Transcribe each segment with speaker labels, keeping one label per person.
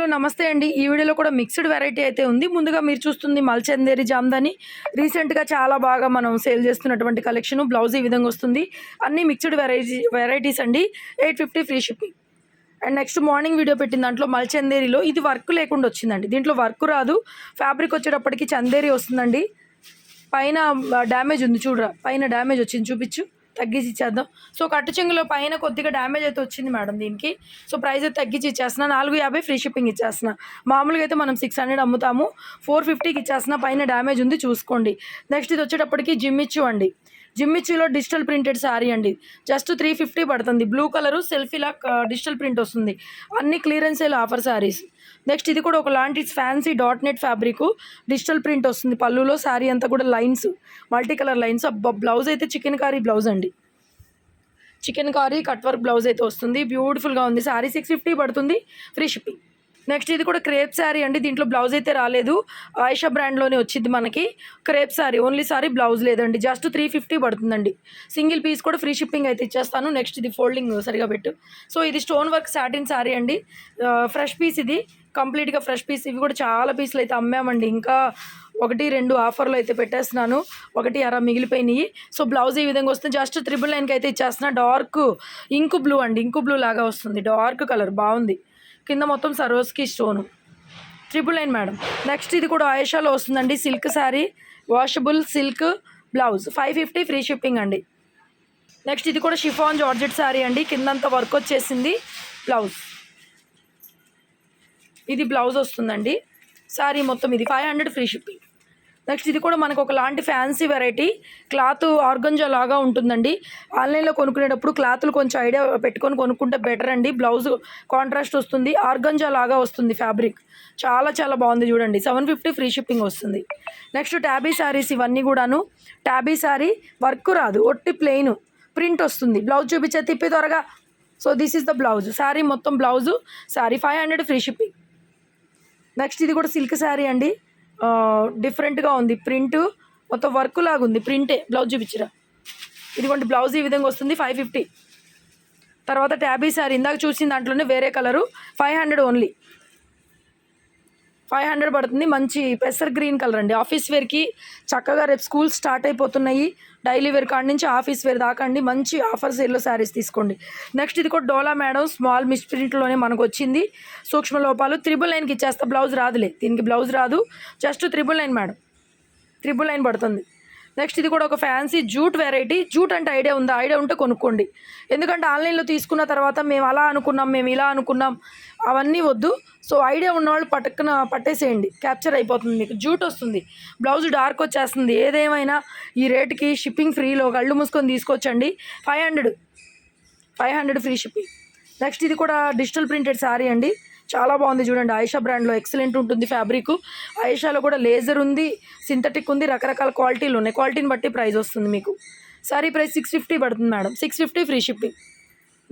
Speaker 1: Hello నమస్తే అండి. ఈ వీడియోలో కూడా మిక్స్డ్ వెరైటీ అయితే ఉంది. ముందుగా మీరు చూస్తుంది మల్చందేరి జామ్దాని. రీసెంట్గా చాలా బాగా మనం సేల్ చేస్తున్నటువంటి కలెక్షన్ బ్లౌజ్ ఈ విధంగా వస్తుంది. అన్ని మిక్స్డ్ వెరైటీ వెరైటీస్ అండి. Eight fifty free shipping and next morning video పెట్టిన దాంట్లో మల్చందేరిలో ఇది వర్క్ లేకుండా వచ్చిందండి. దీంట్లో వర్క్ రాదు. ఫ్యాబ్రిక్ వచ్చేటప్పటికి చందేరి వస్తుందండి. పైన డ్యామేజ్ ఉంది చూడరా. పైన డ్యామేజ్ వచ్చింది చూపించు. తగ్గించి ఇచ్చేద్దాం సో కట్టు చెంగులో పైన కొద్దిగా డ్యామేజ్ అయితే వచ్చింది మేడం దీనికి. సో ప్రైస్ అయితే తగ్గించి ఇచ్చేస్తున్నా నాలుగు యాభై ఫ్రీ షిప్పింగ్ ఇచ్చేస్తున్నా. మామూలుగా అయితే మనం సిక్స్ హండ్రెడ్ అమ్ముతాము. ఫోర్ ఫిఫ్టీకి ఇచ్చేస్తున్నా. పైన డ్యామేజ్ ఉంది చూసుకోండి. నెక్స్ట్ ఇది వచ్చేటప్పటికి జిమ్ అండి జిమ్మిచ్చులో డిజిటల్ ప్రింటెడ్ శారీ అండి. జస్ట్ త్రీ ఫిఫ్టీ పడుతుంది. బ్లూ కలరు సెల్ఫీలా డిజిటల్ ప్రింట్ వస్తుంది. అన్ని clearance sale offer saris. Next ఇది కూడా ఒకలాంటి fancy dot net fabric. Digital print వస్తుంది. పళ్ళులో శారీ అంతా కూడా lines multi colour lines. Blouse అయితే చికెన్ కారీ బ్లౌజ్ అండి. Chikankari cut work blouse అయితే వస్తుంది. బ్యూటిఫుల్గా ఉంది. శారీ సిక్స్ ఫిఫ్టీ పడుతుంది. Free shipping. నెక్స్ట్ ఇది కూడా క్రేప్ శారీ అండి. దీంట్లో బ్లౌజ్ అయితే రాలేదు. ఆయిషా బ్రాండ్లోనే వచ్చింది మనకి. Crepe sari only sari blouse లేదండి. జస్ట్ త్రీ ఫిఫ్టీ పడుతుందండి. సింగిల్ పీస్ కూడా ఫ్రీ షిప్పింగ్ అయితే ఇచ్చేస్తాను. నెక్స్ట్ ఇది ఫోల్డింగ్ సరిగా పెట్టు. సో ఇది స్టోన్ వర్క్ సాటిన్ శారీ అండి. ఫ్రెష్ పీస్ ఇది. కంప్లీట్గా ఫ్రెష్ పీస్. ఇవి కూడా చాలా పీసులు అయితే అమ్మామండి. ఇంకా ఒకటి రెండు ఆఫర్లు అయితే పెట్టేస్తున్నాను. ఒకటి అర మిగిలిపోయినాయి. సో బ్లౌజ్ ఈ విధంగా వస్తుంది. జస్ట్ త్రిబుల్ నైన్కి అయితే ఇచ్చేస్తున్నా. డార్క్ ఇంకు బ్లూ అండి. ఇంకు బ్లూ లాగా వస్తుంది. Dark colour. బాగుంది. కింద మొత్తం Swarovski stone. Triple nine madam next ఇది కూడా ఆయేషాలో వస్తుందండి. Silk sari washable silk blouse five fifty free shipping అండి. నెక్స్ట్ ఇది కూడా షిఫాన్ జార్జెట్ శారీ అండి. కిందంతా వర్క్ వచ్చేసింది బ్లౌజ్ ఇది బ్లౌజ్ వస్తుందండి. శారీ మొత్తం ఇది. Five hundred free shipping next ఇది కూడా మనకు ఒక లాంటి ఫ్యాన్సీ వెరైటీ. క్లాత్ ఆర్గంజా లాగా ఉంటుందండి. ఆన్లైన్లో కొనుక్కునేటప్పుడు క్లాత్లు కొంచెం ఐడియా పెట్టుకొని కొనుక్కుంటే బెటర్ అండి. బ్లౌజ్ కాంట్రాస్ట్ వస్తుంది. ఆర్గంజా లాగా వస్తుంది ఫ్యాబ్రిక్. చాలా చాలా బాగుంది చూడండి. సెవెన్ ఫిఫ్టీ ఫ్రీ షిప్పింగ్ వస్తుంది. నెక్స్ట్ ట్యాబీ శారీస్ ఇవన్నీ కూడాను. ట్యాబీ శారీ వర్క్ రాదు. ఒట్టి ప్లెయిన్ ప్రింట్ వస్తుంది. బ్లౌజ్ చూపించే తిప్పి త్వరగా. So this is the blouse sari మొత్తం blouse sari five hundred free shipping next ఇది కూడా సిల్క్ శారీ అండి. డిఫరెంట్గా ఉంది. ప్రింట్ మొత్తం వర్క్ లాగా ఉంది ప్రింటే బ్లౌజ్ చూపించరా. ఇదిగోండి బ్లౌజ్ ఈ విధంగా వస్తుంది ఫైవ్ ఫిఫ్టీ తర్వాత ట్యాబీ శారీ ఇందాక చూసిన దాంట్లోనే వేరే colour five hundred only five hundred పడుతుంది. మంచి పెసర్ గ్రీన్ కలర్ అండి. ఆఫీస్ వేర్కి చక్కగా రేపు స్కూల్ స్టార్ట్ అయిపోతున్నాయి. డైలీ వేర్ కాడి నుంచి ఆఫీస్ వేర్ దాకా అండి. మంచి ఆఫర్ సేల్లో శారీస్ తీసుకోండి. నెక్స్ట్ ఇది కూడా డోలా మేడం స్మాల్ మిస్ ప్రింట్లోనే మనకు వచ్చింది. సూక్ష్మ లోపాలు త్రిబుల్ లైన్కి ఇచ్చేస్తా. బ్లౌజ్ రాదులే. దీనికి బ్లౌజ్ రాదు. Just triple line madam. Triple line పడుతుంది. నెక్స్ట్ ఇది కూడా ఒక ఫ్యాన్సీ జూట్ వెరైటీ. జూట్ అంటే ఐడియా ఉందా? ఐడియా ఉంటే కొనుక్కోండి. ఎందుకంటే ఆన్లైన్లో తీసుకున్న తర్వాత మేము అలా అనుకున్నాం మేము ఇలా అనుకున్నాం అవన్నీ వద్దు. సో ఐడియా ఉన్నవాళ్ళు పట్టుకున పట్టేసేయండి. క్యాప్చర్ అయిపోతుంది మీకు. జూట్ వస్తుంది. బ్లౌజ్ డార్క్ వచ్చేస్తుంది. ఏదేమైనా ఈ రేటుకి షిప్పింగ్ ఫ్రీలో కళ్ళు మూసుకొని తీసుకొచ్చండి five hundred. Five hundred free shipping. Next ఇది కూడా డిజిటల్ ప్రింటెడ్ శారీ అండి. చాలా బాగుంది చూడండి. ఆయిషా బ్రాండ్లో ఎక్సలెంట్ ఉంటుంది ఫ్యాబ్రిక్ ఆయిషాలో కూడా లేజర్ ఉంది సింథటిక్ ఉంది రకరకాల క్వాలిటీలు ఉన్నాయి. క్వాలిటీని బట్టి ప్రైస్ వస్తుంది మీకు. సారీ ప్రైస్ సిక్స్ ఫిఫ్టీ పడుతుంది madam six fifty free shipping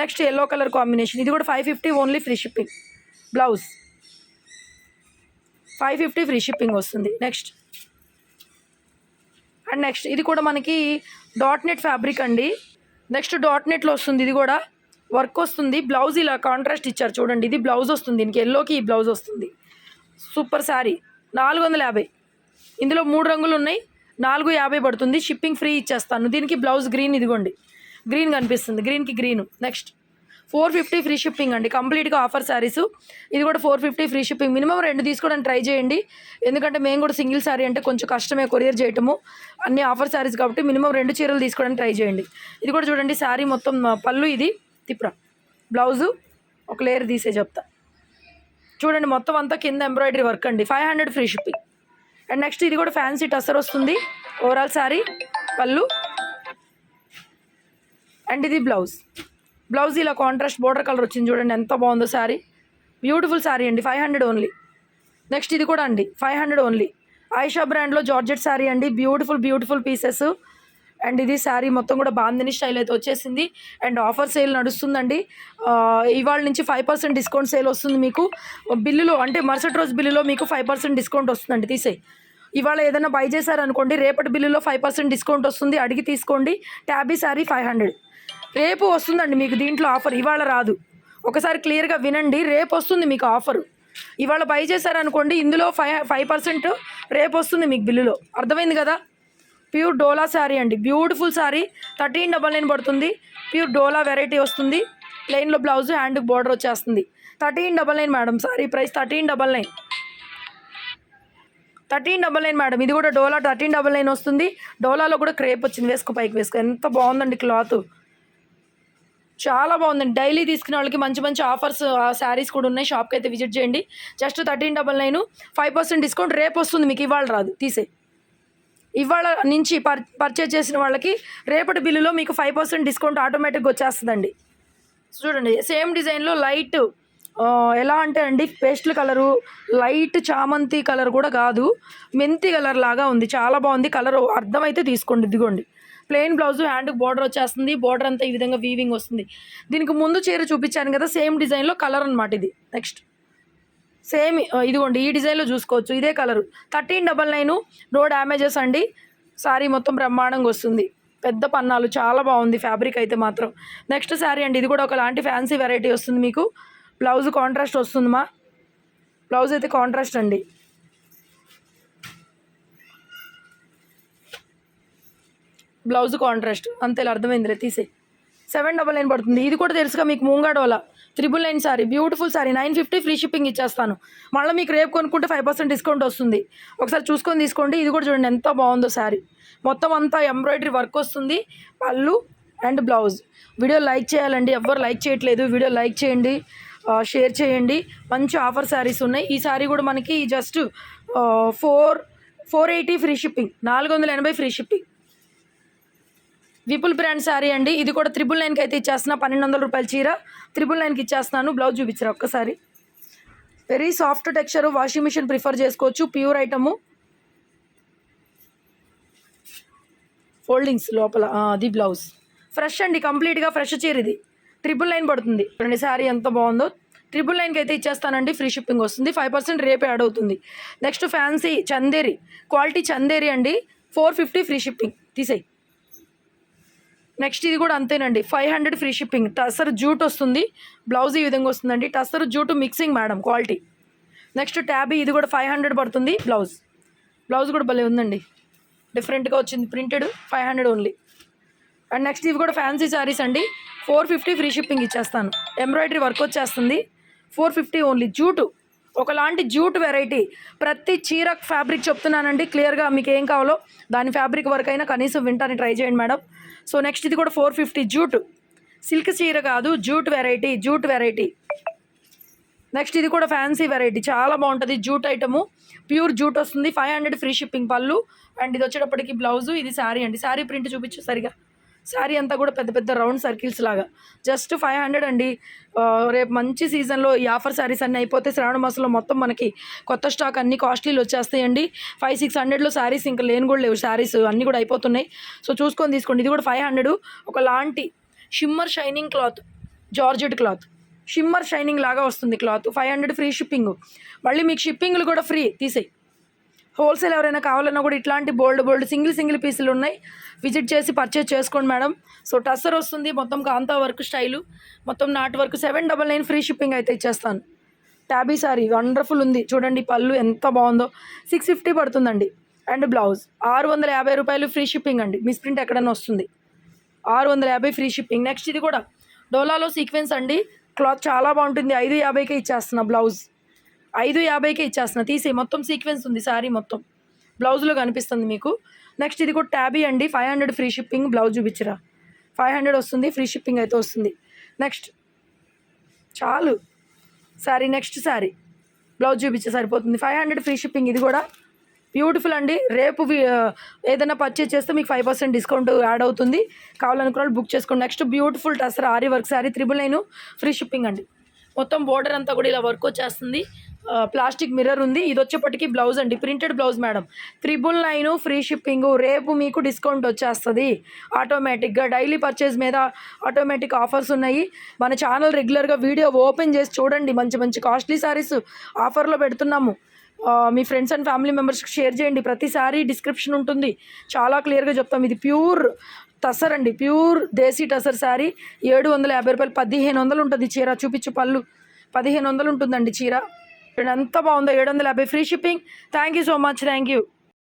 Speaker 1: next yellow colour combination ఇది కూడా five fifty only free shipping blouse five fifty free shipping వస్తుంది. నెక్స్ట్ అండ్ నెక్స్ట్ ఇది కూడా మనకి డాట్ నెట్ ఫ్యాబ్రిక్ అండి. నెక్స్ట్ డాట్ నెట్లో వస్తుంది ఇది కూడా. వర్క్ వస్తుంది. బ్లౌజ్ ఇలా కాంట్రాస్ట్ ఇచ్చారు చూడండి. ఇది బ్లౌజ్ వస్తుంది. దీనికి ఎల్లోకి ఈ బ్లౌజ్ వస్తుంది. సూపర్ శారీ. నాలుగు వందల యాభై. ఇందులో మూడు రంగులు ఉన్నాయి. నాలుగు యాభై పడుతుంది. షిప్పింగ్ ఫ్రీ ఇచ్చేస్తాను. దీనికి బ్లౌజ్ గ్రీన్ ఇదిగోండి. గ్రీన్ కనిపిస్తుంది. గ్రీన్కి green. Next. Four fifty free shipping అండి. కంప్లీట్గా ఆఫర్ శారీస్. ఇది కూడా four fifty free shipping. Minimum రెండు తీసుకోవడానికి ట్రై చేయండి. ఎందుకంటే మేము కూడా సింగిల్ శారీ అంటే కొంచెం కష్టమే కొరియర్ చేయటము. అన్ని ఆఫర్ శారీస్ కాబట్టి మినిమం రెండు చీరలు తీసుకోవడానికి ట్రై చేయండి. ఇది కూడా చూడండి. శారీ మొత్తం పళ్ళు ఇది. తిప్పురా. బ్లౌజు ఒక లేయర్ తీసే చెప్తా. చూడండి మొత్తం అంతా కింద ఎంబ్రాయిడరీ వర్క్ అండి. Five hundred free shipping. And next ఇది కూడా ఫ్యాన్సీ టసర్ వస్తుంది. ఓవరాల్ శారీ పళ్ళు. అండ్ ఇది బ్లౌజ్. బ్లౌజ్ ఇలా కాంట్రాస్ట్ బోర్డర్ కలర్ వచ్చింది చూడండి ఎంత బాగుందో శారీ బ్యూటిఫుల్ శారీ అండి ఫైవ్ హండ్రెడ్ ఓన్లీ నెక్స్ట్ ఇది కూడా అండి ఫైవ్ హండ్రెడ్ ఓన్లీ ఆయిషా బ్రాండ్లో జార్జెట్ శారీ అండి బ్యూటిఫుల్ బ్యూటిఫుల్ పీసెస్ అండ్ ఇది శారీ మొత్తం కూడా బాందిని స్టైల్ అయితే వచ్చేసింది. అండ్ ఆఫర్ సేల్ నడుస్తుందండి. ఇవాళ నుంచి ఫైవ్ పర్సెంట్ డిస్కౌంట్ సేల్ వస్తుంది మీకు. బిల్లులో అంటే మరుసటి రోజు బిల్లులో మీకు ఫైవ్ పర్సెంట్ డిస్కౌంట్ వస్తుందండి తీసేయి. ఇవాళ ఏదైనా బై చేశారనుకోండి రేపటి బిల్లులో ఫైవ్ పర్సెంట్ డిస్కౌంట్ వస్తుంది అడిగి తీసుకోండి. Tabby sari five hundred. రేపు వస్తుందండి మీకు దీంట్లో ఆఫర్ ఇవాళ రాదు. ఒకసారి క్లియర్గా వినండి రేపు వస్తుంది మీకు ఆఫరు. ఇవాళ బై చేశారనుకోండి ఇందులో ఫైవ్ ఫైవ్ పర్సెంట్ రేపు వస్తుంది మీకు బిల్లులో. అర్థమైంది కదా? ప్యూర్ డోలా శారీ అండి. Beautiful sari. Thirteen double nine పడుతుంది. ప్యూర్ డోలా వెరైటీ వస్తుంది. ప్లెయిన్లో బ్లౌజ్ హ్యాండ్ బోర్డర్ వచ్చేస్తుంది. Thirteen double nine madam sari price thirteen double nine. Thirteen double nine madam. ఇది కూడా డోలా థర్టీన్ డబల్ నైన్ వస్తుంది. డోలాలో కూడా క్రేప్ వచ్చింది. వేసుకో పైకి వేసుకో. ఎంత బాగుందండి క్లాత్. చాలా బాగుందండి. డైలీ తీసుకునే వాళ్ళకి మంచి మంచి ఆఫర్స్ శారీస్ కూడా ఉన్నాయి. షాప్కి అయితే విజిట్ చేయండి. Just thirteen double nine. Five percent discount రేపు వస్తుంది. మీకు ఇవాళ రాదు. తీసే ఇవాళ నుంచి పర్ పర్చేజ్ చేసిన వాళ్ళకి రేపటి బిల్లులో మీకు ఫైవ్ పర్సెంట్ డిస్కౌంట్ ఆటోమేటిక్గా వచ్చేస్తుందండి. చూడండి సేమ్ డిజైన్లో లైట్ ఎలా అంటే అండి పేస్టల్ కలరు లైట్ చామంతి కలర్ కూడా కాదు మెంతి కలర్ లాగా ఉంది చాలా బాగుంది కలర్ అర్థమైతే తీసుకోండి ఇదిగోండి. ప్లెయిన్ బ్లౌజ్ హ్యాండ్కి బార్డర్ వచ్చేస్తుంది బార్డర్ అంతా ఈ విధంగా వీవింగ్ వస్తుంది. దీనికి ముందు చీర చూపించాను కదా సేమ్ డిజైన్లో కలర్ అనమాట ఇది నెక్స్ట్ సేమ్ ఇదిగోండి ఈ డిజైన్లో చూసుకోవచ్చు. ఇదే colour. Thirteen double nine no damages అండి. శారీ మొత్తం బ్రహ్మాండంగా వస్తుంది. పెద్ద పన్నాలు చాలా బాగుంది ఫ్యాబ్రిక్ అయితే మాత్రం. నెక్స్ట్ శారీ అండి ఇది కూడా ఒకలాంటి ఫ్యాన్సీ వెరైటీ వస్తుంది మీకు. బ్లౌజ్ కాంట్రాస్ట్ వస్తుంది మా. బ్లౌజ్ అయితే కాంట్రాస్ట్ అండి. Blouse contrast. అంతే అర్థమైందిలే తీసే సెవెన్ డబల్ నైన్ పడుతుంది. ఇది కూడా తెలుసుగా మీకు ముంగాడోలా. Triple nine sari beautiful sari. Nine fifty free shipping ఇచ్చేస్తాను. మళ్ళీ మీకు రేపు కొనుక్కుంటే ఫైవ్ పర్సెంట్ డిస్కౌంట్ వస్తుంది. ఒకసారి చూసుకొని తీసుకోండి. ఇది కూడా చూడండి ఎంత బాగుందో శారీ మొత్తం అంతా ఎంబ్రాయిడరీ వర్క్ వస్తుంది. పళ్ళు అండ్ బ్లౌజ్. వీడియో లైక్ చేయాలండి. ఎవ్వరు లైక్ చేయట్లేదు. వీడియో లైక్ చేయండి. షేర్ చేయండి. మంచి ఆఫర్ శారీస్ ఉన్నాయి. ఈ శారీ కూడా మనకి just four four eighty free shipping. నాలుగు వందల ఎనభై free shipping. Vipul brand sari అండి. ఇది కూడా త్రిబుల్ నైన్కి అయితే ఇచ్చేస్తున్నా. పన్నెండు వందల రూపాయల చీర. త్రిబుల్ నైన్కి ఇచ్చేస్తున్నాను. బ్లౌజ్ చూపించరా ఒక్కసారి. Very soft texture washing machine prefer చేసుకోవచ్చు. ప్యూర్ ఐటము ఫోల్డింగ్స్ లోపల. అది బ్లౌజ్. ఫ్రెష్ అండి. కంప్లీట్గా ఫ్రెష్ చీర ఇది. ట్రిపుల్ నైన్ పడుతుంది. రెండు శారీ ఎంత బాగుందో. ట్రిపుల్ నైన్కి అయితే ఇచ్చేస్తానండి. ఫ్రీ షిప్పింగ్ వస్తుంది. ఫైవ్ పర్సెంట్ రేపే యాడ్ అవుతుంది. Next fancy Chanderi. Quality Chanderi అండి. ఫోర్ ఫిఫ్టీ ఫ్రీ షిప్పింగ్ తీసేయి. నెక్స్ట్ ఇది కూడా అంతేనండి. Five hundred free shipping. Tussar jute వస్తుంది. బ్లౌజ్ ఈ విధంగా వస్తుందండి. Tussar jute mixing madam quality. Next tabby ఇది కూడా ఫైవ్ హండ్రెడ్ పడుతుంది బ్లౌజ్. బ్లౌజ్ కూడా భలే ఉందండి. డిఫరెంట్గా వచ్చింది printed five hundred only. And next ఇవి కూడా ఫ్యాన్సీ శారీస్ అండి. ఫోర్ ఫిఫ్టీ ఫ్రీ షిప్పింగ్ ఇచ్చేస్తాను. ఎంబ్రాయిడరీ వర్క్ వచ్చేస్తుంది. Four fifty only jute. ఒకలాంటి జూట్ వెరైటీ. ప్రతి చీర ఫ్యాబ్రిక్ చెప్తున్నానండి. క్లియర్గా మీకు ఏం కావాలో దాని ఫ్యాబ్రిక్ వరకు అయినా కనీసం వింటాన్ని ట్రై చేయండి మేడం. సో నెక్స్ట్ ఇది కూడా ఫోర్ ఫిఫ్టీ జూట్ సిల్క్ చీర కాదు jute variety jute variety. Next ఇది కూడా ఫ్యాన్సీ వెరైటీ. చాలా బాగుంటుంది జూట్ ఐటము. ప్యూర్ జూట్ వస్తుంది. ఫైవ్ హండ్రెడ్ ఫ్రీ షిప్పింగ్ పళ్ళు. అండ్ ఇది వచ్చేటప్పటికి బ్లౌజు ఇది శారీ అండి. శారీ ప్రింట్ చూపించు సరిగా. శారీ అంతా కూడా పెద్ద పెద్ద రౌండ్ సర్కిల్స్ లాగా. జస్ట్ ఫైవ్ హండ్రెడ్ అండి. రేపు మంచి సీజన్లో ఈ ఆఫర్ శారీస్ అన్నీ అయిపోతే శ్రావణ మాసంలో మొత్తం మనకి కొత్త స్టాక్ అన్ని కాస్ట్లీలు వచ్చేస్తాయండి. ఫైవ్ సిక్స్ హండ్రెడ్లో శారీస్ ఇంకా లేని కూడా లేవు. శారీస్ అన్నీ కూడా అయిపోతున్నాయి. సో చూసుకొని తీసుకోండి. ఇది కూడా ఫైవ్ హండ్రెడ్. ఒక లాంటి shimmer shining cloth. Georgette cloth. Shimmer shining లాగా వస్తుంది cloth. Five hundred free shipping. మళ్ళీ మీకు షిప్పింగ్లు కూడా ఫ్రీ. తీసేయి. హోల్సేల్ ఎవరైనా కావాలన్నా కూడా ఇట్లాంటి బోల్డ్ బోల్డ్ సింగిల్ సింగిల్ పీసులు ఉన్నాయి. విజిట్ చేసి పర్చేజ్ చేసుకోండి మేడం. సో టస్సర్ వస్తుంది మొత్తం కాంతా వర్క్ స్టైలు. మొత్తం knot work seven double nine free shipping అయితే ఇచ్చేస్తాను. ట్యాబీ సారీ వండర్ఫుల్ ఉంది. చూడండి పళ్ళు ఎంత బాగుందో. సిక్స్ ఫిఫ్టీ పడుతుందండి. అండ్ బ్లౌజ్ ఆరు వందల యాభై రూపాయలు ఫ్రీ షిప్పింగ్ అండి. మిస్ ప్రింట్ ఎక్కడైనా వస్తుంది. ఆరు వందల యాభై ఫ్రీ షిప్పింగ్. నెక్స్ట్ ఇది కూడా డోలాలో సీక్వెన్స్ అండి. క్లాత్ చాలా బాగుంటుంది. ఐదు యాభైకే ఇచ్చేస్తున్నా బ్లౌజ్ ఐదు యాభైకే ఇచ్చేస్తున్నా. తీసి మొత్తం సీక్వెన్స్ ఉంది సారీ మొత్తం. బ్లౌజ్లో కనిపిస్తుంది మీకు. నెక్స్ట్ ఇది కూడా ట్యాబీ అండి. Five hundred free shipping blouse చూపించరా. ఫైవ్ హండ్రెడ్ వస్తుంది ఫ్రీ షిప్పింగ్ అయితే వస్తుంది. నెక్స్ట్ చాలు. సారీ నెక్స్ట్ సారీ బ్లౌజ్ చూపించే సరిపోతుంది. ఫైవ్ హండ్రెడ్ ఫ్రీ షిప్పింగ్ ఇది కూడా. బ్యూటిఫుల్ అండి. రేపు ఏదైనా పర్చేజ్ చేస్తే మీకు ఫైవ్ పర్సెంట్ డిస్కౌంట్ యాడ్ అవుతుంది. కావాలనుకున్న బుక్ చేసుకోండి. Next beautiful tussar aari work sari triple nine free shipping అండి. మొత్తం బోర్డర్ అంతా కూడా ఇలా వర్క్ వచ్చేస్తుంది. ప్లాస్టిక్ మిర్రర్ ఉంది. ఇది వచ్చేప్పటికి బ్లౌజ్ అండి. Printed blouse madam triple nine free shipping రేపు మీకు డిస్కౌంట్ వచ్చేస్తుంది. ఆటోమేటిక్గా డైలీ పర్చేజ్ మీద ఆటోమేటిక్ ఆఫర్స్ ఉన్నాయి. మన ఛానల్ రెగ్యులర్గా వీడియో ఓపెన్ చేసి చూడండి. మంచి మంచి కాస్ట్లీ సారీస్ ఆఫర్లో పెడుతున్నాము. మీ ఫ్రెండ్స్ అండ్ ఫ్యామిలీ మెంబర్స్కి షేర్ చేయండి. ప్రతిసారి డిస్క్రిప్షన్ ఉంటుంది. చాలా క్లియర్గా చెప్తాం. ఇది ప్యూర్ టసర్ అండి. ప్యూర్ దేశీ టసర్ శారీ. ఏడు వందల యాభై రూపాయలు పదిహేను వందలు ఉంటుంది చీర. చూపించు పళ్ళు. పదిహేను వందలు ఉంటుందండి చీర. ఎంత బాగుందో. ఏడు వందల యాభై. Free shipping thank you so much thank you